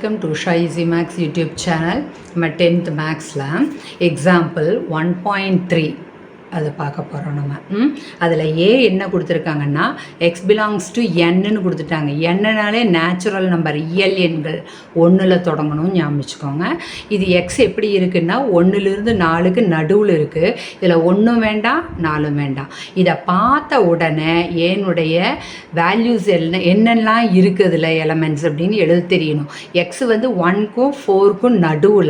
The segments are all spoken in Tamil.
வெல்கம் டு உஷா ஷைசி மேக்ஸ் யூடியூப் சேனல் நம்ம டென்த் மேக்ஸில் எக்ஸாம்பிள் ஒன் பாயிண்ட் த்ரீ அதை பார்க்க போகிறோம் நம்ம. ம்? அதில் ஏ என்ன கொடுத்துருக்காங்கன்னா எக்ஸ் பிலாங்ஸ் டு என்னன்னு கொடுத்துட்டாங்க. என்னனாலே நேச்சுரல் நம்பர் இயல் எண்கள். ஒன்றில் தொடங்கணும்னு ஞாபகம் இது எக்ஸ் எப்படி இருக்குன்னா ஒன்றுலேருந்து நாலுக்கு நடுவில் இருக்குது இதில் ஒன்றும் வேண்டாம் நாலும் வேண்டாம். இதை பார்த்த உடனே ஏனுடைய வேல்யூஸ் என்ன என்னெல்லாம் இருக்குது இதில் எலமெண்ட்ஸ் அப்படின்னு எழுத தெரியணும். எக்ஸ் வந்து ஒன்க்கும் ஃபோருக்கும் நடுவில்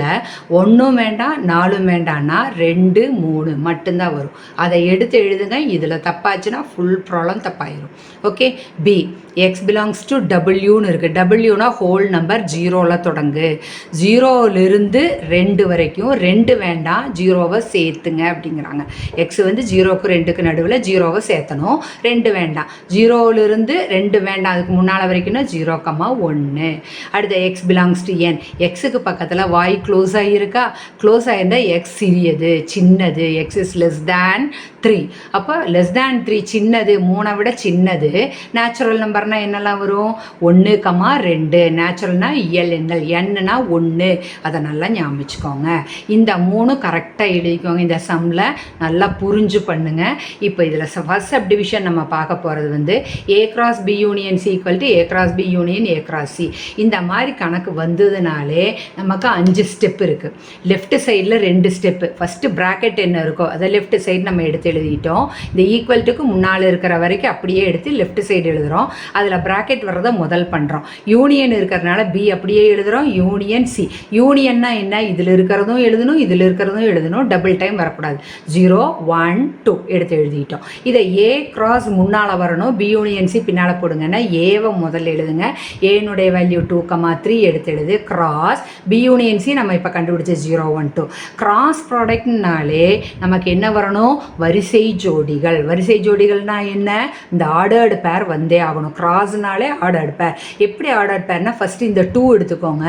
ஒன்றும் வேண்டாம் நாலும் வேண்டாம்னா ரெண்டு மூணு மட்டும்தான் வரும். அதை எடுத்து எழுதுங்க. இதில் தப்பாச்சுன்னா full problem தப்பாயிரும். Okay B X belongs to டபிள்யூன்னு இருக்குது டபிள்யூனா ஹோல் நம்பர் ஜீரோவில் தொடங்கு. ஜீரோவிலிருந்து ரெண்டு வரைக்கும் ரெண்டு வேண்டாம். ஜீரோவை சேர்த்துங்க அப்படிங்கிறாங்க. எக்ஸ் வந்து ஜீரோக்கு ரெண்டுக்கு நடுவில் ஜீரோவை சேர்த்தணும். ரெண்டு வேண்டாம். ஜீரோவிலிருந்து ரெண்டு வேண்டாம். அதுக்கு முன்னால் வரைக்கும்னா ஜீரோ கம்மா ஒன்று அடுத்த எக்ஸ் பிலாங்ஸ் டு என் எக்ஸுக்கு பக்கத்தில் வாய் க்ளோஸ் ஆகியிருக்கா க்ளோஸ் ஆகியிருந்தால் எக்ஸ் சிறியது சின்னது. X is less than three அப்போ லெஸ் தேன் த்ரீ சின்னது மூணை விட சின்னது. நேச்சுரல் நம்பர்னால் என்னெல்லாம் வரும்? ஒன்று கமா ரெண்டு. நேச்சுரல்னால் இயல் எண்கள் என்னன்னா ஒன்று அதை நல்லா ஞாபகம் வச்சுக்கோங்க இந்த மூணு கரெக்டாக எழுதிக்கோங்க. இந்த சம்மில் நல்லா புரிஞ்சு பண்ணுங்க. இப்போ இதில் ஃபஸ்ட் சப் டிவிஷன் நம்ம பார்க்க போகிறது வந்து A cross B union C equal to A cross B union A cross C இந்த மாதிரி கணக்கு வந்ததுனாலே நமக்கு அஞ்சு ஸ்டெப் இருக்குது லெஃப்ட் சைடில் ரெண்டு ஸ்டெப்பு ஃபஸ்ட்டு ப்ராக்கெட் என்ன இருக்கோ அதை லெஃப்ட் சைடு நம்ம எடுத்து எழுதிட்டோம். இந்த ஈக்குவல்ட்டுக்கு முன்னால் இருக்கிற வரைக்கும் அப்படியே எடுத்து லெஃப்ட் சைடு எழுதுகிறோம் அதில் ப்ராக்கெட் வர்றதை முதல் பண்ணுறோம் யூனியன் இருக்கிறதுனால பி அப்படியே எழுதுகிறோம் யூனியன் சி யூனியன்னா என்ன? இதில் இருக்கிறதும் எழுதணும் இதில் இருக்கிறதும் எழுதணும். டபுள் டைம் வரக்கூடாது. ஜீரோ ஒன் டூ எடுத்து எழுதிட்டோம். இதை ஏ கிராஸ் முன்னால் வரணும். பி யூனியன் சி பின்னால் போடுங்கன்னா ஏவை முதல்ல எழுதுங்க. ஏனுடைய வேல்யூ டூ கமா த்ரீ எடுத்து எழுது. கிராஸ் பி யூனியன் சி நம்ம இப்போ கண்டுபிடிச்ச ஜீரோ ஒன் டூ கிராஸ் ப்ராடக்ட்னாலே நமக்கு என்ன வரணும்? வரி வரிசை ஜோடிகள் வரிசை ஜோடிகள்னால் என்ன? இந்த ஆர்டர்டு பேர் வந்தே ஆகணும். கிராஸ்னாலே ஆர்டர்டு பேர். எப்படி ஆர்டர்டு பேர்னா ஃபஸ்ட்டு இந்த டூ எடுத்துக்கோங்க.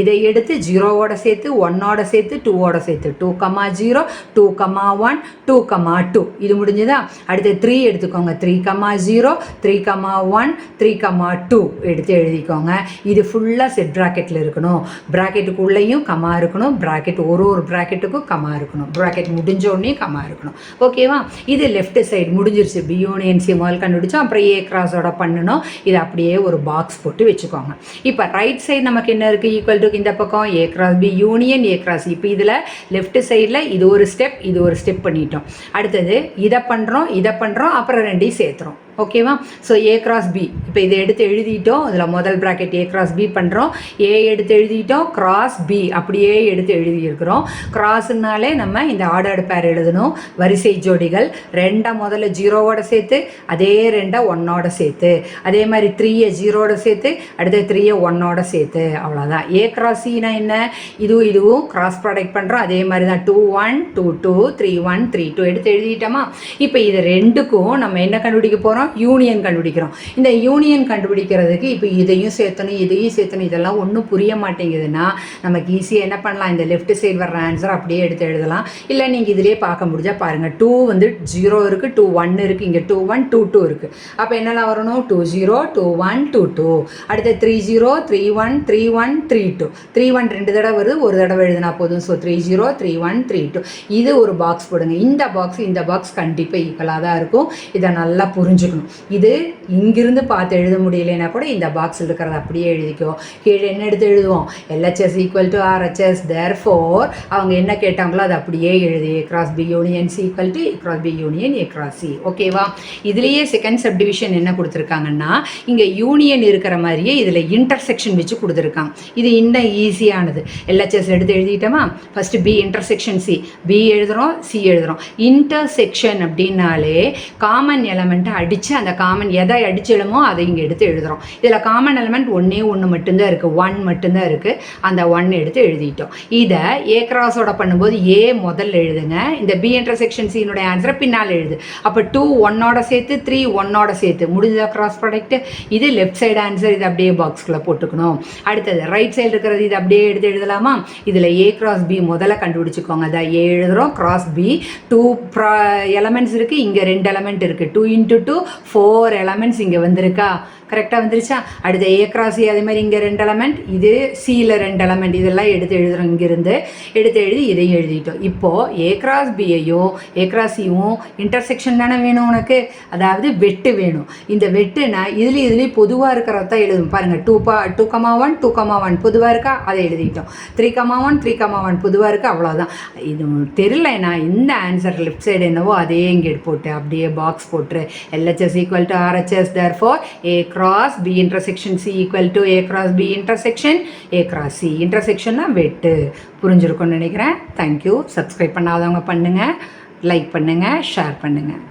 இதை எடுத்து ஜீரோவோட சேர்த்து ஒன்னோட சேர்த்து டூவோட சேர்த்து. Two comma zero two comma one two comma two இது முடிஞ்சுதா? அடுத்து த்ரீ எடுத்துக்கோங்க. Three comma zero three comma one three comma two எடுத்து எழுதிக்கோங்க. இது ஃபுல்லாக செட் ப்ராக்கெட்டில் இருக்கணும். ப்ராக்கெட்டுக்குள்ளேயும் கமா இருக்கணும். ப்ராக்கெட் ஒரு ஒரு ப்ராக்கெட்டுக்கும் கமா இருக்கணும். ப்ராக்கெட் முடிஞ்சோடனே கமா இருக்கணும். ஓகேவா இது லெஃப்ட் சைடு முடிஞ்சிருச்சு. பி யூனியன் சி முதல் கண்டுபிடிச்சோம். அப்புறம் ஏ கிராஸோட பண்ணணும் இது அப்படியே ஒரு பாக்ஸ் போட்டு வச்சுக்கோங்க. இப்போ ரைட் சைடு நமக்கு என்ன இருக்குது ஈக்குவல் டு இந்த பக்கம். A cross B union A cross இப்போ இதில் லெஃப்ட் சைடில் இது ஒரு ஸ்டெப் இது ஒரு ஸ்டெப் பண்ணிட்டோம். அடுத்தது இதை பண்ணுறோம் இதை பண்ணுறோம் அப்புறம் ரெண்டையும் சேர்த்துறோம். ஓகேவா ஸோ ஏ கிராஸ் பி இப்போ இதை எடுத்து எழுதிட்டோம். இதில் முதல் ப்ராக்கெட் ஏ கிராஸ் பி பண்ணுறோம் ஏ எடுத்து எழுதிட்டோம். கிராஸ் பி அப்படியே எடுத்து எழுதியிருக்கிறோம். கிராஸ்னாலே நம்ம இந்த ஆர்டர்டு பேர் எழுதணும். வரிசை ஜோடிகள். ரெண்டை முதல்ல ஜீரோவோட சேர்த்து அதே ரெண்டை ஒன்னோட சேர்த்து. அதே மாதிரி த்ரீயை ஜீரோட சேர்த்து அடுத்த த்ரீயை ஒன்னோட சேர்த்து. அவ்வளோதான் ஏ கிராஸ் சினா என்ன? இதுவும் இதுவும் கிராஸ் ப்ராடக்ட் பண்ணுறோம் அதே மாதிரி தான் two one two two three one three two எடுத்து எழுதிட்டோமா? இப்போ இது ரெண்டுக்கும் நம்ம என்ன கண்டுபிடிக்க போகிறோம் யூனியன் கண்டுபிடிக்கிறோம். இந்த யூனியன் கண்டுபிடிக்கிறதுக்கு இப்போ இதையும் சேர்த்தணும் இதையும் சேர்த்தணும் இதெல்லாம் ஒன்றும் புரிய மாட்டேங்குதுன்னா நமக்கு ஈஸியாக என்ன பண்ணலாம்? இந்த லெஃப்ட் சைடு வர்ற ஆன்சர் அப்படியே எடுத்து எழுதலாம். இல்லை நீங்கள் இதிலே பார்க்க முடிஞ்சால் பாருங்கள் டூ வந்து ஜீரோ இருக்குது டூ ஒன் இருக்குது இங்கே டூ ஒன் டூ டூ இருக்குது அப்போ என்னெல்லாம் வரணும்? Two zero two one two two அடுத்து three zero three one three one three two three one ரெண்டு தடவை வருது ஒரு தடவை எழுதினா போதும். So three zero three one three two இது ஒரு பாக்ஸ் போடுங்க. இந்த பாக்ஸ் இந்த பாக்ஸ் கண்டிப்பாக ஈக்குவலாக தான் இருக்கும். இதை நல்லா புரிஞ்சுக்கணும். இது இங்கிருந்து பார்த்து எழுத முடியலைன்னா கூட இந்த பாக்ஸில் இருக்கிறத அப்படியே எழுதிக்கோ. கீழே என்ன எடுத்து எழுதுவோம்? LHS equal to RHS therefore அவங்க என்ன கேட்டாங்களோ அதை அப்படியே எழுதி. A cross B union C equal to A cross B union A cross C ஓகேவா இதுலேயே செகண்ட் சப் டிவிஷன் என்ன கொடுத்துருக்காங்கன்னா இங்கே யூனியன் இருக்கிற மாதிரியே இதில் இன்டர்செக்ஷன் வச்சு கொடுத்துருக்காங்க. இது இன்னும் ஈஸியானது எல்ஹெச்எஸ் எடுத்து எழுதிட்டோமா? First B intersection C B எழுதுகிறோம் சி எழுதுகிறோம் இன்டர்செக்ஷன் அப்படின்னாலே காமன் எலமெண்ட்டை அடித்து அந்த காமன் எதை அடிச்சிடுமோ அதை இங்கே எடுத்து எழுதுகிறோம் இதில் காமன் எலமெண்ட் ஒன்றே ஒன்று மட்டும்தான் இருக்குது ஒன் மட்டும்தான் இருக்குது அந்த ஒன் எடுத்து எழுதிட்டோம். இதை ஏ கிராஸோட பண்ணும்போது ஏ முதல்ல எழுதுங்க. இந்த பி இன்டர்செக்ஷன் சீனுடைய ஆன்சரை பின்னால் எழுது. அப்போ டூ ஒன்னோட சேர்த்து த்ரீ ஒன்னோட சேர்த்து. முடிஞ்ச கிராஸ் ப்ராடக்ட் இது லெஃப்ட் சைடு ஆன்சர் இது அப்படியே பாக்ஸ்குள்ளே போட்டுக்கணும். அடுத்தது ரைட் சைடு இருக்கிறது இது அப்படியே எடுத்து எழுதலாமா? இதில் ஏ கிராஸ் பி முதல்ல கண்டுபிடிச்சிக்கோங்க. அதை ஏ எழுதுகிறோம் கிராஸ் பி டூ ப்ரா எலமெண்ட்ஸ் இருக்குது இங்கே ரெண்டு எலமெண்ட் இருக்குது two into two four elements இங்கே வந்திருக்கா? கரெக்டாக வந்துருச்சா? அடுத்த ஏ கிராஸ் e, அதே மாதிரி இங்கே ரெண்டு எலமெண்ட் இது சியில் ரெண்டு எலமெண்ட் இதெல்லாம் எடுத்து எழுதுகிறோம் இங்கேருந்து. எடுத்து எழுதி இதையும் எழுதிட்டோம். இப்போது ஏ கிராஸ் பியையும் ஏ கிராஸ் சியும் இன்டர்செக்ஷன் தானே வேணும் உனக்கு? அதாவது வெட்டு வேணும். இந்த வெட்டுனா இதுலேயும் இதுலேயும் பொதுவாக இருக்கிறத தான் எழுதும் பாருங்கள் டூ பா two comma one two comma one பொதுவாக இருக்கா? அதை எழுதிட்டோம். Three comma one three comma one பொதுவாக இருக்கா? அவ்வளோதான் இது தெரிலனா இந்த ஆன்சர் லெஃப்ட் சைடு என்னவோ அதே இங்கே போட்டு அப்படியே பாக்ஸ் போட்டு LHS equal to RHS therefore A cross B intersection C equal to A cross B intersection A cross C இன்டர்செக்ஷன்னா வெட்டு. புரிஞ்சிருக்கும்னு நினைக்கிறேன். தேங்க்யூ சப்ஸ்கிரைப் பண்ணாதவங்க பண்ணுங்கள் லைக் பண்ணுங்கள் ஷேர் பண்ணுங்கள்